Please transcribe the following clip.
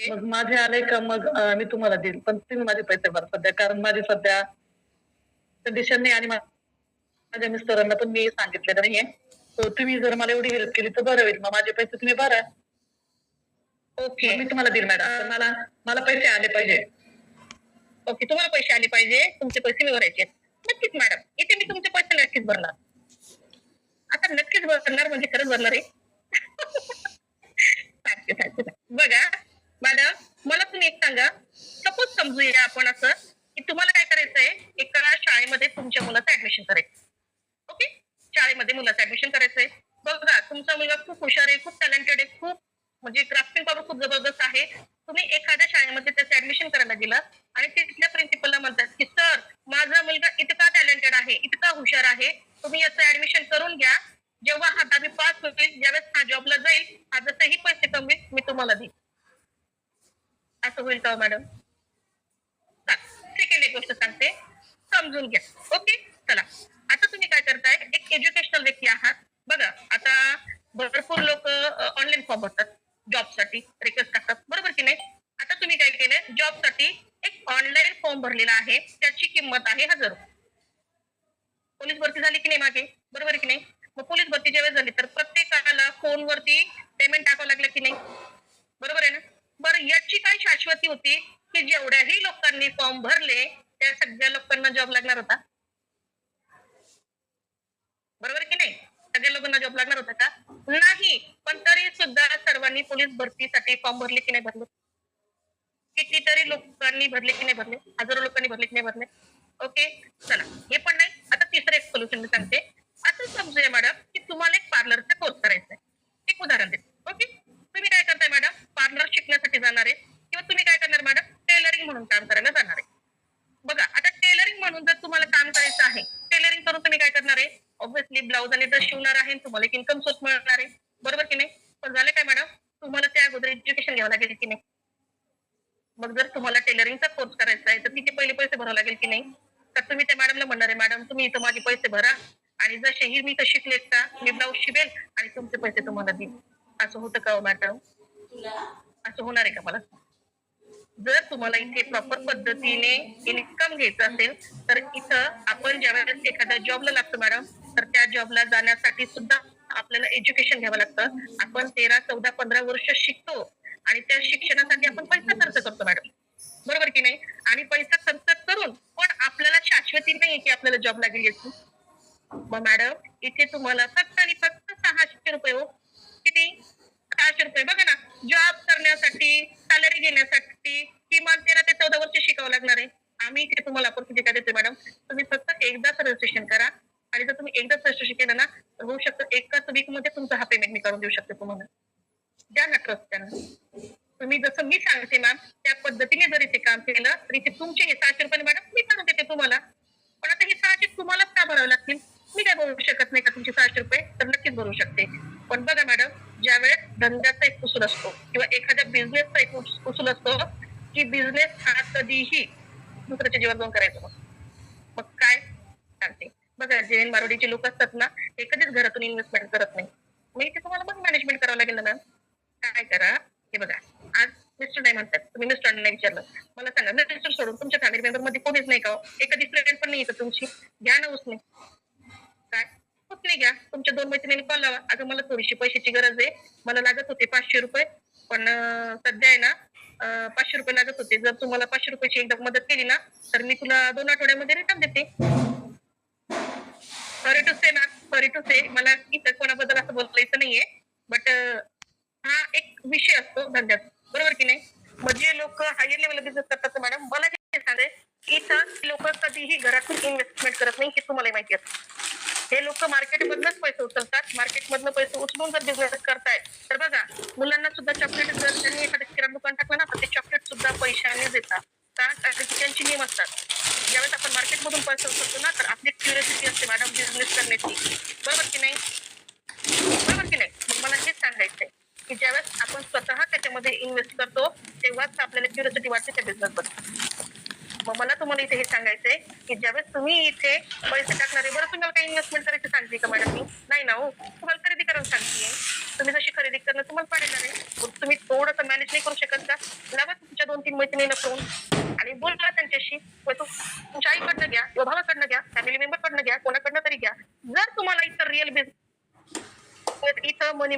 मग माझे आले का मग अं, मी तुम्हाला देईल. पण तुम्ही माझे पैसे भरा सध्या. कारण माझे सध्या कंडिशन नाही आणि मा- माझ्या मिस्टरांना पण मी सांगितलेलं नाहीये तुम्ही जर मला एवढी हेल्प केली तर बरं होईल. मग माझे पैसे तुम्ही भरा. ओके मग मी तुम्हाला देईल मॅडम पण मला मला पैसे आले पाहिजे. ओके तुम्हाला पैसे आले पाहिजे. तुमचे पैसे मी भरायचे आहेत. नक्कीच मॅडम इथे मी तुमचे पैसे नक्कीच भरणार. आता नक्कीच भरणार म्हणजे खरंच भरणार आहे. बघा मॅडम मला तुम्ही एक सांगा. सपोज समजूया आपण असं की तुम्हाला काय करायचंय? एका शाळेमध्ये तुमच्या मुलाचं ऍडमिशन करायचं ओके शाळेमध्ये मुलाचं ऍडमिशन करायचंय. बघा तुमचा मुलगा खूप हुशार आहे खूप टॅलेंटेड आहे खूप म्हणजे ग्राफ्टिंग पॉवर खूप जबरदस्त आहे. तुम्ही एखाद्या शाळेमध्ये त्याचं ऍडमिशन करायला दिलं आणि ते तिथल्या प्रिन्सिपलला म्हणतात की सर माझा मुलगा इतका टॅलेंटेड आहे इतका हुशार आहे. तुम्ही याचं ऍडमिशन करून घ्या. जेव्हा हा दहावी पास होईल ज्यावेळेस हा जॉबला जाईल हा जसेही पैसे कमवेल मी तुम्हाला देईन. असं होईल का मॅडम सेकंड एक गोष्ट सांगते. समजून घ्या. ओके चला. आता तुम्ही काय करताय? एक एज्युकेशनल व्यक्ती आहात. बघा आता भरपूर लोक ऑनलाईन फॉर्म भरतात. जॉबसाठी रिक्वेस्ट टाकतात. बरोबर की नाही? आता तुम्ही काय केलंय? जॉबसाठी एक ऑनलाईन फॉर्म भरलेला आहे. त्याची किंमत आहे हजार पोलीस भरती झाली की नाही मागे? बरोबर की नाही? मग पोलीस भरती ज्यावेळेस झाली तर प्रत्येकाला फोनवरती पेमेंट टाकावं लागलं की नाही? बरोबर आहे ना? शाश्वती होती की जेवढ्याही लोकांनी फॉर्म भरले त्या सगळ्या लोकांना जॉब लागणार होता. बरोबर की नाही? सगळ्या लोकांना जॉब लागणार होता का? नाही पण तरी सुद्धा सर्वांनी पोलीस भरतीसाठी फॉर्म भरले की नाही भरले? कितीतरी लोकांनी भरले की नाही भरले? हजारो लोकांनी भरले की नाही भरले? ओके चला. हे पण नाही. आता तिसरं एक सोल्युशन मी सांगते. असं समजूया मॅडम की तुम्हाला एक पार्लरचा कोर्स करायचा आहे एक उदाहरण देते ओके तुम्ही काय करताय मॅडम पार्लर शिकण्यासाठी जाणार आहे किंवा तुम्ही काय करणार मॅडम टेलरिंग म्हणून काम करायला जाणार आहे बघा आता टेलरिंग म्हणून जर तुम्हाला काम करायचं आहे. टेलरिंग करून तुम्ही काय करणार आहे? ऑब्व्हियसली ब्लाऊज आणि ड्रेस शिवणार आहे तुम्हाला एक इन्कम सोर्स मिळणार आहे. बरोबर की नाही? पण झालं काय मॅडम तुम्हाला त्या अगोदर एज्युकेशन घ्यावं लागेल की नाही? मग जर तुम्हाला टेलरिंगचा कोर्स करायचा आहे तर तिथे पहिले पैसे भरावे लागेल की नाही? तर तुम्ही त्या मॅडमला म्हणणार आहे मॅडम तुम्ही इथं माझे पैसे भरा आणि जसे ही मी तर शिकलेत का मी ब्लाऊज शिवेल आणि तुमचे पैसे तुम्हाला देईल असं होतं का हो मॅडम असं होणार आहे का मला? जर तुम्हाला इथे प्रॉपर पद्धतीने इन्कम घ्यायचं असेल तर इथं आपण ज्या वेळेस एखाद्या जॉबला लागतो मॅडम तर त्या जॉबला जाण्यासाठी सुद्धा आपल्याला एज्युकेशन घ्यावं लागतं. आपण तेरा चौदा पंधरा वर्ष शिकतो आणि त्या शिक्षणासाठी आपण पैसा खर्च करतो मॅडम बरोबर की नाही? आणि पैसा खर्च करून पण आपल्याला शाश्वती नाही की आपल्याला जॉब लागेल याची. मग मॅडम इथे तुम्हाला फक्त आणि फक्त सहाशे रुपये हो. किती? सहाशे रुपये. बघा ना जॉब करण्यासाठी सॅलरी घेण्यासाठी किमान तेरा ते चौदा वर्ष शिकावं लागणार आहे. आम्ही इथे तुम्हाला अपॉर्च्युनिटी देतो मॅडम तुम्ही फक्त एकदाच रजिस्ट्रेशन करा. आणि जर तुम्ही एकदाच रजिस्ट्रेशन केलं ना तर होऊ शकतं एकाच वीकमध्ये तुमचा हा पेमेंट मी करून देऊ शकते तुम्हाला. द्या ना ट्रस्ट त्यांना. तुम्ही जसं मी सांगते मॅम त्या पद्धतीने जर इथे काम केलं तर इथे तुमचे हे सहाशे रुपये मॅडम मी काढून देते तुम्हाला. पण आता हे सहाशे तुम्हालाच का भरावे लागतील? मी काय भरू शकत नाही का तुमचे सहाशे रुपये? तर नक्कीच भरू शकते. पण बघा मॅडम ज्या वेळेस धंद्याचा एक उसूल असतो किंवा एखाद्या बिझनेसचा एक कुसूल असतो की बिझनेस हा कधीही दुसऱ्याच्या जीवन जाऊन करायचं मग मग काय? सांगते बघा जैन मारोडीचे लोक असतात ना ते कधीच घरातून इन्व्हेस्टमेंट करत नाही. मग इथे तुम्हाला मग मॅनेजमेंट करावं लागेल ना मॅम काय करा? हे बघा. आज मिस्टर नाही म्हणतात. तुम्ही मिस्टर नाही विचारलं. मला सांगा मिस्टर सोडून तुमच्या फॅमिली मेंबरमध्ये कोणीच नाही का हो? एखादी फ्रेंड पण नाही येतं तुमची? घ्या ना उसने. काय? उचली घ्या तुमच्या दोन मैत्रिणींनी कॉल लावा अगं मला थोडीशी पैशाची गरज आहे. मला लागत होते पाचशे रुपये. पण सध्या आहे ना पाचशे रुपये लागत होते. जर तुम्हाला पाचशे रुपयाची एकदा मदत केली ना तर मी तुला दोन आठवड्यामध्ये रिटर्न देते. सॉरी टू से ना सॉरी टू से मला इथं कोणाबद्दल असं बोलायचं नाहीये. बट हा एक विषय असतो धंद्यात. बरोबर की नाही? म्हणजे लोक हायर लेवल बिझनेस करतात मॅडम मला जे सांगते इथं लोक कधीही घरातून इन्व्हेस्टमेंट करत नाही हे तुम्हाला माहिती असतं. लोक मार्केटमधनच पैसे उचलतात. मार्केटमधनं पैसे उचलून जर बिझनेस करताय तर बघा मुलांना सुद्धा चॉकलेट जर त्यांनी एखादं किराणा दुकान टाकलं ना तर ते चॉकलेट सुद्धा पैशाने देतात. त्यांचे कारण नियम असतात. ज्यावेळेस आपण मार्केटमधून पैसे उचलतो ना तर आपली क्युरिसिटी असते मॅडम बिझनेस करण्याची बरोबर की नाही बरोबर की नाही मग मला हेच सांगायचंय की ज्यावेळेस आपण स्वतः त्याच्यामध्ये इन्व्हेस्ट करतो तेव्हाच आपल्याला क्युरियोसिटी वाटते त्या बिझनेस बद्दल मग मला तुम्हाला इथे हे सांगायचंय की ज्यावेळेस तुम्ही इथे पैसे टाकणारे बरं तुम्हाला काही इन्व्हेस्टमेंट करायची सांगते का मॅडम मी? नाही ना हो. तुम्हाला खरेदी करायला सांगते तुम्ही जशी खरेदी करणं तुम्हाला पाडणार आहे. तुम्ही थोडंसं मॅनेज नाही करू शकत का? लावा तुमच्या दोन तीन मैत्रिणी फोन आणि बोला त्यांच्याशी. तुमच्या आईकडनं घ्या किंवा भावाकडनं घ्या फॅमिली मेंबर कडनं घ्या कोणाकडनं तरी घ्या. जर तुम्हाला इथं रिअल बिझनेस इथं मनी